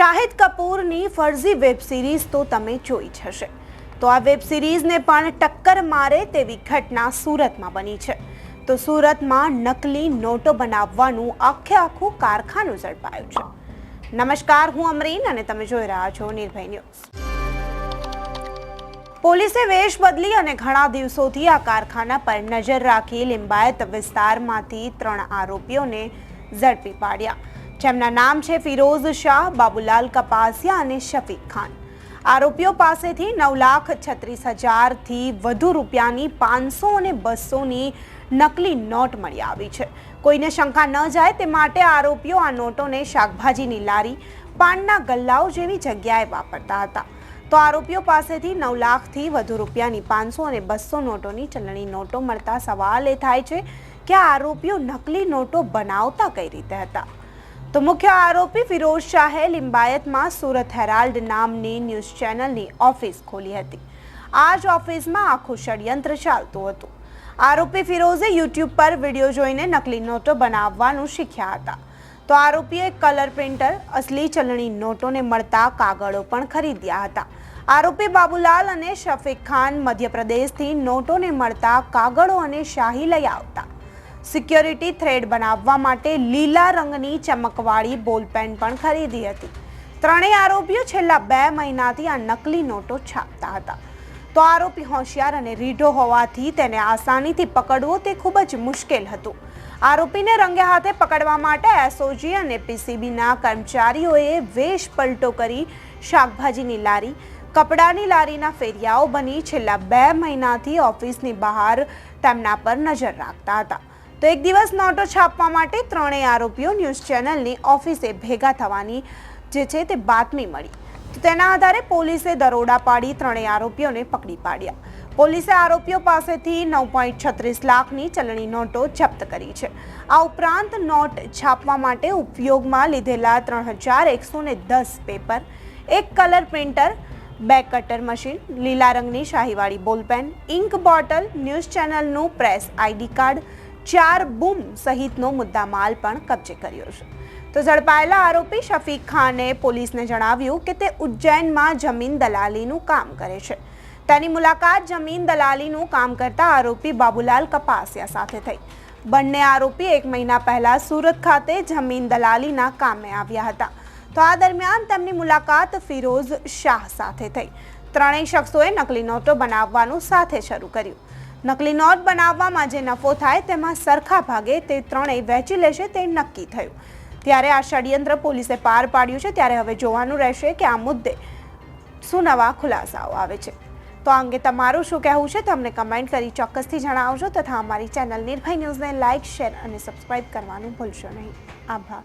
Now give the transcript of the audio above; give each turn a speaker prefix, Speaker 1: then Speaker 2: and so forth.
Speaker 1: શાહિદ કપૂરની ફરઝી web series તો તમે જોઈ જ હશે. તો આ વેબ સિરીઝને પણ ટક્કર મારે તેવી ઘટના સુરતમાં બની છે. તો સુરતમાં નકલી નોટો બનાવવાનું આખે આખું કારખાનું ઝડપાયું છે. નમસ્કાર, હું અમરીન અને તમે જોઈ રહ્યા છો નિર્ભય ન્યૂઝ. પોલીસે વેશ બદલી અને ઘણા દિવસોથી આ કારખાના પર નજર રાખી લિંબાયત વિસ્તારમાંથી ત્રણ આરોપીઓને ઝડપી પાડ્યા. જેમના નામ છે ફિરોઝ શાહ, બાબુલાલ કપાસિયા અને શફીક ખાન. આરોપીઓ પાસેથી નવ લાખ છત્રીસ હજારથી વધુ રૂપિયાની પાંચસો અને બસોની નકલી નોટ મળી આવી છે. કોઈને શંકા ન જાય તે માટે આરોપીઓ આ નોટોને શાકભાજીની લારી, પાનના ગલ્લાઓ જેવી જગ્યાએ વાપરતા હતા. તો આરોપીઓ પાસેથી નવ લાખથી વધુ રૂપિયાની પાંચસો અને બસો નોટોની ચલણી નોટો મળતા સવાલ એ થાય છે કે આરોપીઓ નકલી નોટો બનાવતા કઈ રીતે હતા? તો મુખ્ય આરોપી ફિરોઝ શાહે લિંબાયતમાં સુરત હેરાલ્ડ નામની ન્યૂઝ ચેનલની ઓફિસ ખોલી હતી. આ જ ઓફિસમાં આખું ષડયંત્ર ચાલતું હતું. આરોપી ફિરોઝે યુટ્યુબ પર વીડિયો જોઈને નકલી નોટો બનાવવાનું શીખ્યા હતા. તો આરોપીએ કલર પ્રિન્ટર, અસલી ચલણી નોટોને મળતા કાગળો પણ ખરીદ્યા હતા. આરોપી બાબુલાલ અને શફીક ખાન મધ્યપ્રદેશથી નોટોને મળતા કાગળો અને શાહી લઈ આવતા. સિક્યોરિટી થ્રેડ બનાવવા માટે લીલા રંગની ચમકવાળી બોલપેન પણ ખરીદી હતી. ત્રણેય આરોપીઓ છેલ્લા બે મહિનાથી આ નકલી નોટો છાપતા હતા. તો આરોપી હોશિયાર અને રીઢો હોવાથી તેને આસાનીથી પકડવો તે ખૂબ જ મુશ્કેલ હતું. આરોપીને રંગે હાથે પકડવા માટે એસઓજી અને પીસીબીના કર્મચારીઓએ વેશ પલટો કરી શાકભાજીની લારી, કપડાની લારીના ફેરિયાઓ બની છેલ્લા બે મહિનાથી ઓફિસની બહાર તેમના પર નજર રાખતા હતા. તો એક દિવસ નોટો છાપવા માટે ત્રણેય આરોપીઓ ન્યૂઝ ચેનલની ઓફિસે ભેગા થવાની જે છે તે બાતમી મળી. તેના આધારે પોલીસે દરોડા પાડી ત્રણેય આરોપીઓને પકડી પાડ્યા. પોલીસે આરોપીઓ પાસેથી નવ પોઈન્ટ છત્રીસ લાખની ચલણી નોટો જપ્ત કરી છે. આ ઉપરાંત નોટ છાપવા માટે ઉપયોગમાં લીધેલા ત્રણ હજાર એકસો ને દસ પેપર, એક કલર પ્રિન્ટર, બે કટર મશીન, લીલા રંગની શાહીવાળી બોલપેન ઇન્ક બોટલ, ન્યૂઝ ચેનલનું પ્રેસ આઈડી કાર્ડ ચાર બૂમ સહિતનો મુદ્દામાલ પણ કબજે કર્યો છે. તો ઝડપાયેલા આરોપી શફીક ખાને પોલીસને જણાવ્યું કે તે ઉજ્જૈનમાં જમીન દલાલીનું કામ કરે છે. તેની મુલાકાત જમીન દલાલીનું કામ કરતા આરોપી બાબુલાલ કપાસિયા સાથે થઈ. બંને આરોપી એક મહિના પહેલા સુરત ખાતે જમીન દલાલીના કામે આવ્યા હતા. તો આ દરમિયાન તેમની મુલાકાત ફિરોઝ શાહ સાથે થઈ. ત્રણેય શખ્સોએ નકલી નોટો બનાવવાનું સાથે શરૂ કર્યું. નકલી નોટ બનાવવામાં જે નફો થાય તેમાં સરખા ભાગે તે ત્રણેય વહેંચી લેશે તે નક્કી થયું. ત્યારે આ ષડયંત્ર પોલીસે પાર પાડ્યું છે, ત્યારે હવે જોવાનું રહેશે કે આ મુદ્દે શું નવા ખુલાસાઓ આવે છે. તો આ અંગે તમારું શું કહેવું છે, તમને કમેન્ટ કરી ચોક્કસથી જણાવજો તથા અમારી ચેનલ નિર્ભય ન્યૂઝને લાઇક, શેર અને સબસ્ક્રાઇબ કરવાનું ભૂલશો નહીં. આભાર.